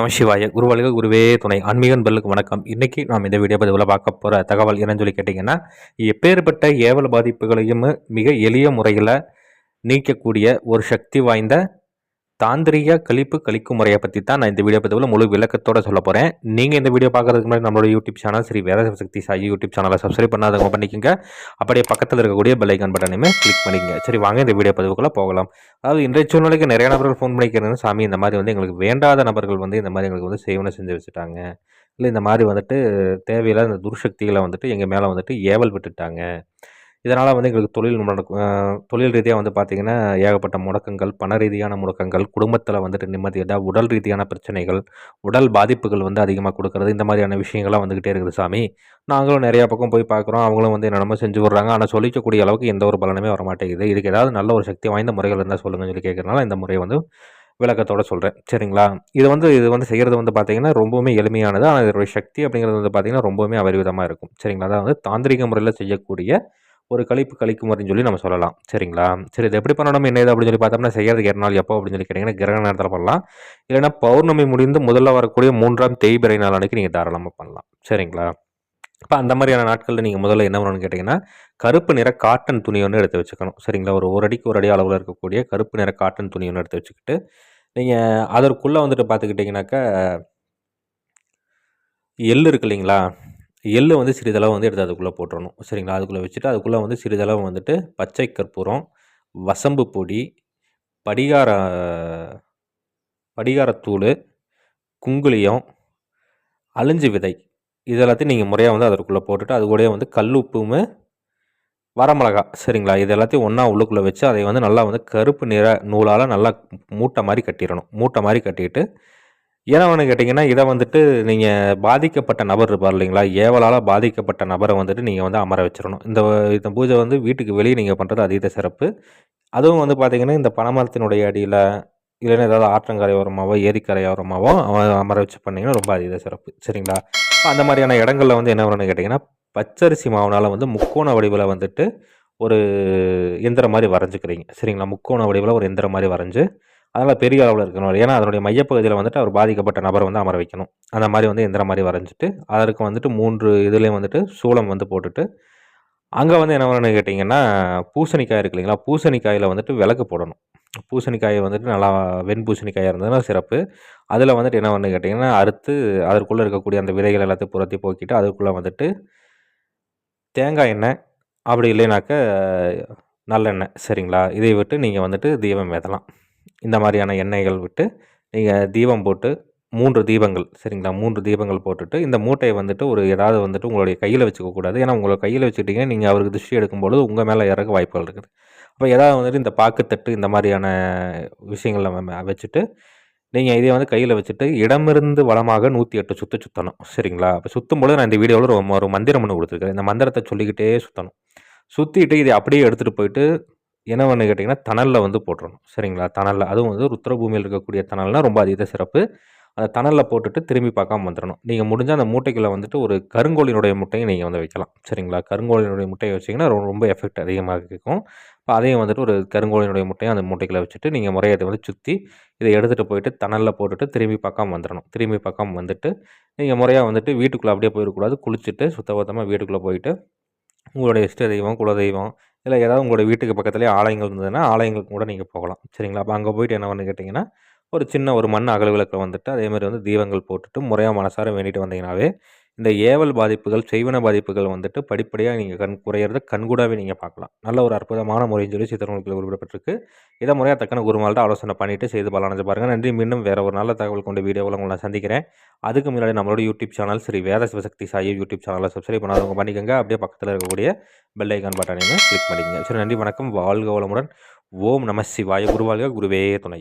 நம சிவாய. குருவழிக குருவே துணை. ஆன்மீகன் பெல்லுக்கு வணக்கம். இன்றைக்கி நாம் இந்த வீடியோ பதிவில் பார்க்க போகிற தகவல் என்னன்னு சொல்லி கேட்டிங்கன்னா எப்பேற்பட்ட ஏவல் பாதிப்புகளையும் மிக எளிய முறையில் நீக்கக்கூடிய ஒரு சக்தி வாய்ந்த தாந்திரிக கழிப்பு கழிக்கும் முறையை பற்றி தான் நான் இந்த வீடியோ பதிவில் முழு விளக்கத்தோடு சொல்ல போகிறேன் நீங்கள் இந்த வீடியோ பார்க்கறதுக்கு முன்னாடி நம்மளோட YouTube channel Sri Veda Sakthi Sai YouTube சேனலை சப்ஸ்கிரைப் பண்ணாதவங்க பண்ணிக்கோங்க. அப்படியே பக்கத்தில் இருக்கக்கூடிய பெல்லைக்கான் பட்டனையுமே கிளிக் பண்ணிக்கங்க. சரி வாங்க இந்த வீடியோ பதிவுக்குள்ளே போகலாம். அதாவது இன்றைய சூழ்நிலைக்கு நிறைய நபர்கள் ஃபோன் பண்ணிக்கிறது சாமி இந்த மாதிரி வந்து எங்களுக்கு வேண்டாத நபர்கள் வந்து இந்த மாதிரி எங்களுக்கு வந்து சேவனை செஞ்சு வச்சுட்டாங்க. இல்லை இந்த மாதிரி வந்துட்டு தேவையில்லாத இந்த துர்சக்திகளை வந்துட்டு எங்கள் மேலே வந்துட்டு ஏவல் விட்டுட்டாங்க. இதனால் வந்து எங்களுக்கு தொழில் முடக்கு தொழில் ரீதியாக வந்து பார்த்திங்கன்னா ஏகப்பட்ட முடக்கங்கள் பண ரீதியான முடக்கங்கள் குடும்பத்தில் வந்துட்டு நிம்மதியாக உடல் ரீதியான பிரச்சனைகள் உடல் பாதிப்புகள் வந்து அதிகமாக கொடுக்குறது இந்த மாதிரியான விஷயங்கள்லாம் வந்துக்கிட்டே இருக்குது சாமி. நாங்களும் நிறையா பக்கம் போய் பார்க்குறோம் அவங்களும் வந்து என்னென்னமோ செஞ்சு விட்றாங்க. ஆனால் சொல்லிக்கக்கூடிய அளவுக்கு எந்த ஒரு பலனுமே வர மாட்டேங்குது இதுக்கு ஏதாவது நல்ல ஒரு சக்தி வாய்ந்த முறைகள் இருந்தால் சொல்லுங்கன்னு சொல்லி கேட்குறதுனால இந்த முறையை வந்து விளக்கத்தோடு சொல்கிறேன் சரிங்களா? இது வந்து இது வந்து செய்கிறது வந்து பார்த்திங்கன்னா ரொம்பவுமே எளிமையானது. ஆனால் இதோடைய சக்தி அப்படிங்கிறது வந்து பார்த்திங்கன்னா ரொம்பவுமே அபரிவிதமாக இருக்கும். சரிங்களா? அதாவது தாந்திரிக முறையில் செய்யக்கூடிய ஒரு கழிப்பு கழிக்கும் முறைன்னு சொல்லி நம்ம சொல்லலாம். சரிங்களா? சரி இது எப்படி பண்ணணும்? என்ன இது அப்படின்னு சொல்லி பார்த்தோம்னா செய்யறதுக்கு இரநாள் எப்போ அப்படின்னு சொல்லி கேட்டிங்கன்னா கிரகண நேரத்தில் பண்ணலாம். இல்லைன்னா பௌர்ணமி முடிந்து முதல்ல வரக்கூடிய மூன்றாம் தேய்பிரை நாள் அன்றைக்கி நீங்கள் தாராளமாக பண்ணலாம். சரிங்களா? இப்போ அந்த மாதிரியான நாட்களில் நீங்கள் முதல்ல என்ன பண்ணணும்னு கேட்டிங்கன்னா கருப்பு நிற காட்டன் துணி ஒன்று எடுத்து வச்சுக்கணும். சரிங்களா? ஒரு ஒரு அடிக்கு ஒரு அடி அளவில் இருக்கக்கூடிய கருப்பு நிற காட்டன் துணி ஒன்று எடுத்து வச்சுக்கிட்டு நீங்கள் அதற்குள்ளே வந்துட்டு பார்த்துக்கிட்டிங்கனாக்கா எள் இருக்கு இல்லைங்களா? எள்ளு வந்து சிறிதளவு வந்து எடுத்து அதுக்குள்ளே போட்டுடணும் சரிங்களா? அதுக்குள்ளே வச்சுட்டு அதுக்குள்ளே வந்து சிறிதளவு வந்துட்டு பச்சை கற்பூரம் வசம்பு பொடி படிகார படிகாரத்தூள் குங்குளியம் அழிஞ்சு விதை. இதெல்லாத்தையும் நீங்கள் முறையாக வந்து அதற்குள்ளே போட்டுட்டு அது கூடயே வந்து கல் உப்புமே வரமிளகா. சரிங்களா? இது எல்லாத்தையும் ஒன்றா உள்ளுக்குள்ளே வச்சு அதை வந்து நல்லா வந்து கருப்பு நிற நூலால் நல்லா மூட்டை மாதிரி கட்டிடணும். மூட்டை மாதிரி கட்டிட்டு ஏன்னா ஒன்று கேட்டிங்கன்னா இதை வந்துட்டு நீங்கள் பாதிக்கப்பட்ட நபர் இருப்பார் இல்லைங்களா? ஏவலால் பாதிக்கப்பட்ட நபரை வந்துட்டு நீங்கள் வந்து அமர வச்சிடணும் இந்த இந்த பூஜை வந்து வீட்டுக்கு வெளியே நீங்கள் பண்ணுறது அதீத சிறப்பு. அதுவும் வந்து பார்த்திங்கன்னா இந்த பனைமரத்தினுடைய அடியில் இல்லைன்னா ஏதாவது ஆற்றங்கரை ஓரமாவோ ஏரிக்கரை அமர வச்சு பண்ணிங்கன்னா ரொம்ப அதீத சிறப்பு. சரிங்களா? அந்த மாதிரியான இடங்களில் வந்து என்ன வரும்னு கேட்டிங்கன்னா பச்சரிசி மாவுனால் வந்து முக்கோண வடிவில் வந்துட்டு ஒரு எந்திரம் மாதிரி வரைஞ்சிக்கிறீங்க. சரிங்களா? முக்கோண வடிவில் ஒரு எந்திரம் மாதிரி வரைஞ்சி அதனால் பெரிய அளவில் இருக்கணும். ஏன்னா அதனுடைய மையப்பகுதியில் வந்துட்டு அவர் பாதிக்கப்பட்ட நபரை வந்து அமர வைக்கணும். அந்த மாதிரி வந்து எந்திர மாதிரி வரைஞ்சிட்டு அதற்கு வந்துட்டு மூன்று இதுலேயும் வந்துட்டு சூளம் வந்து போட்டுட்டு அங்கே வந்து என்ன பண்ணணும்னு கேட்டிங்கன்னா பூசணிக்காய் இருக்கு இல்லைங்களா? பூசணிக்காயில் வந்துட்டு விளக்கு போடணும். பூசணிக்காயை வந்துட்டு நல்லா வெண் பூசணிக்காயாக இருந்ததுன்னா சிறப்பு. அதில் வந்துட்டு என்ன பண்ணு கேட்டிங்கன்னா அறுத்து அதற்குள்ளே இருக்கக்கூடிய அந்த விதைகள் எல்லாத்தையும் புறத்தி போக்கிட்டு அதுக்குள்ளே வந்துட்டு தேங்காய் எண்ணெய் அப்படி இல்லைனாக்க நல்லெண்ணெய் சரிங்களா? இதை விட்டு நீங்கள் வந்துட்டு தீபம் ஏற்றலாம் இந்த மாதிரியான எண்ணெய்கள் விட்டு நீங்கள் தீபம் போட்டு மூன்று தீபங்கள் சரிங்களா? மூன்று தீபங்கள் போட்டுட்டு இந்த மூட்டையை வந்துட்டு ஒரு ஏதாவது வந்துட்டு உங்களுடைய கையில் வச்சுக்கக்கூடாது ஏன்னா உங்களை கையில் வச்சுக்கிட்டிங்கன்னா நீங்கள் அவருக்கு திருஷ்டி எடுக்கும்பொழுது உங்கள் மேலே இறக்க வாய்ப்புகள் இருக்குது. அப்போ ஏதாவது வந்துட்டு இந்த பாக்குத்தட்டு இந்த மாதிரியான விஷயங்களை வச்சுட்டு நீங்கள் இதை வந்து கையில் வச்சுட்டு இடமிருந்து வளமாக நூற்றி எட்டு சுற்று சுற்றணும் சரிங்களா? அப்போ சுற்றும் நான் இந்த வீடியோவில் ரொம்ப ஒரு மந்திரம் ஒன்று கொடுத்துருக்கேன். இந்த மந்திரத்தை சொல்லிக்கிட்டே சுற்றணும் சுற்றிட்டு இதை அப்படியே எடுத்துகிட்டு போயிட்டு என்ன பண்ணு கேட்டிங்கன்னா தணலில் வந்து போட்டுறணும். சரிங்களா? தணலில். அதுவும் வந்து ருத்ரபூமியில் இருக்கக்கூடிய தணல்னால் ரொம்ப அதீத சிறப்பு. அந்த தணலில் போட்டுட்டு திரும்பி பார்க்காம வந்துடணும் நீங்கள் முடிஞ்சால் அந்த மூட்டைக்குள்ளே வந்துட்டு ஒரு கருங்கோழினுடைய முட்டையை நீங்கள் வந்து வைக்கலாம். சரிங்களா? கருங்கோழியினுடைய முட்டையை வச்சிங்கன்னா ரொம்ப எஃபெக்ட் அதிகமாக இருக்கும் இப்போ அதையும் வந்துட்டு ஒரு கருங்கோழியினுடைய முட்டையை அந்த மூட்டைக்குள்ளே வச்சுட்டு நீங்கள் முறையை அதை வந்து சுற்றி இதை எடுத்துகிட்டு போயிட்டு தணலில் போட்டுட்டு திரும்பி பார்க்காம வந்துடணும் திரும்பி பார்க்காம வந்துட்டு நீங்கள் முறையாக வந்துட்டு வீட்டுக்குள்ளே அப்படியே போயிடக்கூடாது. குளிச்சுட்டு சுத்தபத்தமாக வீட்டுக்குள்ளே போயிட்டு உங்களுடைய இஷ்ட தெய்வம் குலதெய்வம் இல்லை ஏதாவது உங்களோட வீட்டுக்கு பக்கத்துலேயே ஆலயங்கள் இருந்ததுன்னா ஆலயங்களுக்கு கூட நீங்கள் போகலாம். சரிங்களா? அப்போ அங்கே போயிட்டு என்ன பண்ணு கேட்டிங்கன்னா ஒரு சின்ன ஒரு மண் அகல் விளக்கில் வந்துட்டு அதேமாதிரி வந்து தீபங்கள் போட்டுட்டு முறையாக மனசார வேண்டிட்டு வந்தீங்கனாவே இந்த ஏவல் பாதிப்புகள் செய்வன பாதிப்புகள் வந்துட்டு படிப்படியாக நீங்கள் கண் குறையிறத கண்கூடாவே நீங்கள் பார்க்கலாம். நல்ல ஒரு அற்புதமான முறைன்னு சொல்லி சித்திரங்களுக்கு குறிப்பிடப்பட்டிருக்கு. இதை முறையாக தக்கன குருமால்கிட்ட ஆலோசனை பண்ணிவிட்டு செய்து பலனஞ்சு பாருங்கள் நன்றி. மீண்டும் வேறு ஒரு நல்ல தகவல் கொண்ட வீடியோவில் உங்களை நான் சந்திக்கிறேன். அதுக்கு முன்னாடி நம்மளோட YouTube channel Sri Veda Sivasakthi Sai YouTube சேனலை சப்ஸ்கிரைப் பண்ணாதவங்க பண்ணிக்கோங்க. அப்படியே பக்கத்தில் இருக்கக்கூடிய பெல் ஐக்கான் பட்டனையும் கிளிக் பண்ணிக்கங்க. சரி நன்றி. வணக்கம். வாழ்க வளமுடன். ஓம் நம சிவாய. குருவாழ்க. குருவே துணை.